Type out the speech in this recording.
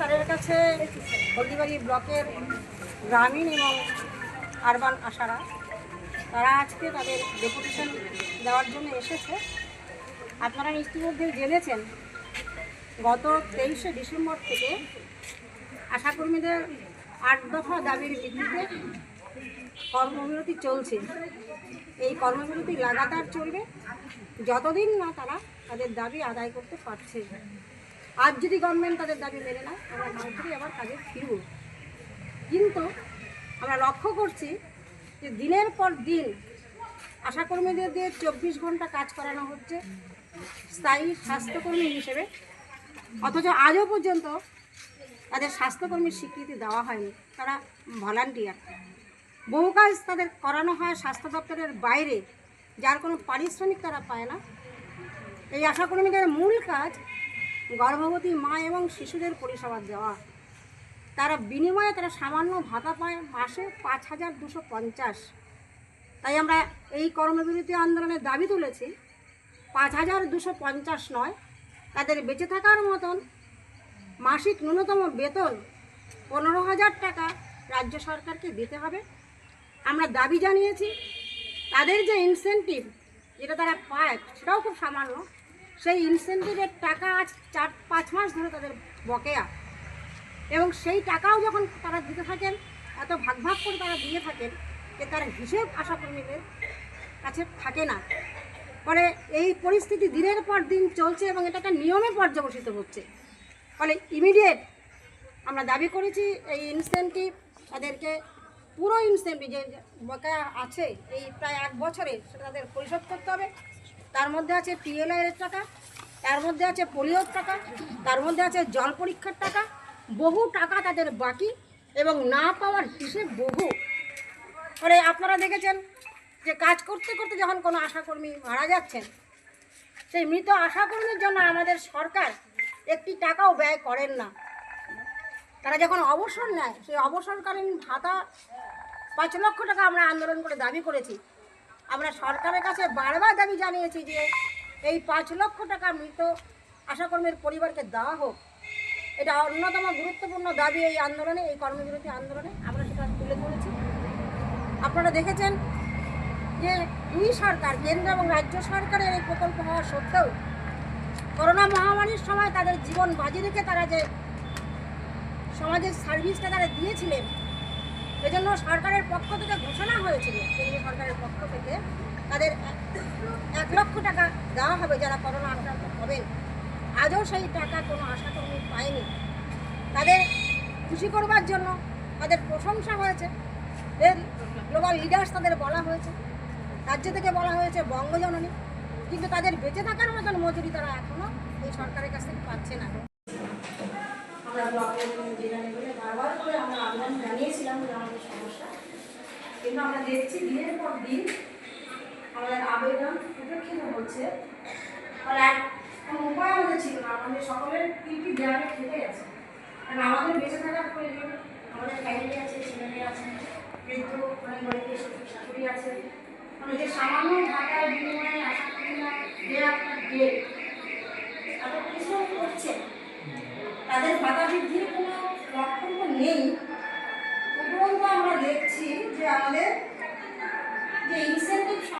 কাছে হলদিবাড়ি ব্লকের গ্রামীণ এবং আরবান আশারা। তারা আজকে তাদের ডেপুটেশন দেওয়ার জন্য এসেছে। আপনারা ইতিমধ্যেই জেনেছেন, গত তেইশে ডিসেম্বর থেকে আশাকর্মীদের আট দফা দাবির ভিত্তিতে কর্মবিরতি চলছে। এই কর্মবিরতি লাগাতার চলবে, যতদিন না তারা তাদের দাবি আদায় করতে পারছে। আজ যদি গভর্নমেন্ট তাদের দাবি মেনে নেয়, আমরা থেকে আবার কাজে ফিরব। কিন্তু আমরা লক্ষ্য করছি যে দিনের পর দিন আশাকর্মীদের দিয়ে চব্বিশ ঘণ্টা কাজ করানো হচ্ছে স্থায়ী স্বাস্থ্যকর্মী হিসেবে। অথচ আজও পর্যন্ত তাদের স্বাস্থ্যকর্মীর স্বীকৃতি দেওয়া হয়নি, তারা ভলান্টিয়ার। বহু কাজ তাদের করানো হয় স্বাস্থ্য দপ্তরের বাইরে, যার কোনো পারিশ্রমিক তারা পায় না। এই আশাকর্মীদের মূল কাজ গর্ভবতী মা এবং শিশুদের পরিষেবা দেওয়া। তারা বিনিময়ে তারা সামান্য ভাতা পায়, মাসে পাঁচ হাজার দুশো পঞ্চাশ। তাই আমরা এই কর্মবিরতি আন্দোলনের দাবি তুলেছি, পাঁচ হাজার দুশো পঞ্চাশ নয়, তাদের বেঁচে থাকার মতন মাসিক ন্যূনতম বেতন পনেরো হাজার টাকা রাজ্য সরকারকে দিতে হবে। আমরা দাবি জানিয়েছি, তাদের যে ইনসেন্টিভ যেটা তারা পায় সেটাও খুব সামান্য। সেই ইনসেন্টিভের টাকা আজ চার, পাঁচ মাস ধরে তাদের বকেয়া। এবং সেই টাকাও যখন তারা দিতে থাকেন, এত ভাগ ভাগ করে তারা দিয়ে থাকেন যে তার হিসেব আশাকর্মীদের কাছে থাকে না। ফলে এই পরিস্থিতি দিনের পর দিন চলছে এবং এটা একটা নিয়মে পর্যবসিত হচ্ছে। ফলে ইমিডিয়েট আমরা দাবি করেছি এই ইনসেন্টিভ তাদেরকে, পুরো ইনসেন্টিভ যে বকেয়া আছে, এই প্রায় এক বছরে সেটা তাদের পরিশোধ করতে হবে। তার মধ্যে আছে পিএলআই এর টাকা। তার মধ্যে আছে পোলিওর টাকা, তার মধ্যে আছে জল পরীক্ষার টাকা, বহু টাকা তাদের বাকি এবং না পাওয়ার হিসেব বহু। ফলে আপনারা দেখেছেন যে কাজ করতে করতে যখন কোনো আশাকর্মী মারা যাচ্ছেন, সেই মৃত আশাকর্মীর জন্য আমাদের সরকার একটি টাকাও ব্যয় করেন না। তারা যখন অবসর নেয়, সেই অবসরকালীন ভাতা পাঁচ লক্ষ টাকা আমরা আন্দোলন করে দাবি করেছি। আমরা সরকারের কাছে বারবার দাবি জানিয়েছি যে এই পাঁচ লক্ষ টাকা মৃত আশাকর্মীর পরিবারকে দেওয়া হোক, এটা অন্যতম গুরুত্বপূর্ণ দাবি এই আন্দোলনে, এই কর্মবিরতি আন্দোলনে। আমরা সেটা তুলে ধরেছি। আপনারা দেখেছেন যে দুই সরকার, কেন্দ্র এবং রাজ্য সরকারের এই প্রকল্প হওয়া সত্ত্বেও করোনা মহামারীর সময় তাদের জীবন বাজি রেখে তারা যে সমাজের সার্ভিসটা তারা দিয়েছিলেন, এজন্য সরকারের পক্ষ থেকে ঘোষণা হয়েছিল, কেন্দ্রীয় সরকারের পক্ষ থেকে তাদের লক্ষ টাকা দেওয়া হবে যারা করোনা আক্রান্ত হবেন। আজও সেই টাকা কোনো আশাকর্মী পায়নি। তাদের খুশি করবার জন্য তাদের প্রশংসা হয়েছে। এর গ্লোবাল লিডার্স তাদের বলা হয়েছে। রাজ্য থেকে বলা হয়েছে বঙ্গজননী। কিন্তু তাদের বেঁচে থাকার মতন মজুরি তারা এখনও এই সরকারের কাছ থেকে পাচ্ছে না। আমরা দেখছি দিনের পর দিন আমাদের আবেদন উপেক্ষিত হচ্ছে। ফলে কোনো উপায় আমাদের ছিল না, আমাদের সকলের পিঠি দেওয়ালে খেতে গেছে। কারণ আমাদের বেঁচে থাকার প্রয়োজন, আমাদের ফ্যামিলি আছে ছেলে মেয়ে আছে, বৃদ্ধ, অনেক গরিব শাশুড়ি আছে। মানে যে সামান্য টাকার বিনিময়ে আশা করি না যে আপনার যে এত পরিশ্রম করছে। তাদের ভাতা বৃদ্ধির কোনো লক্ষণ তো নেই। উপরন্ত আমরা দেখছি যে আমাদের যে ইনসেন্টিভ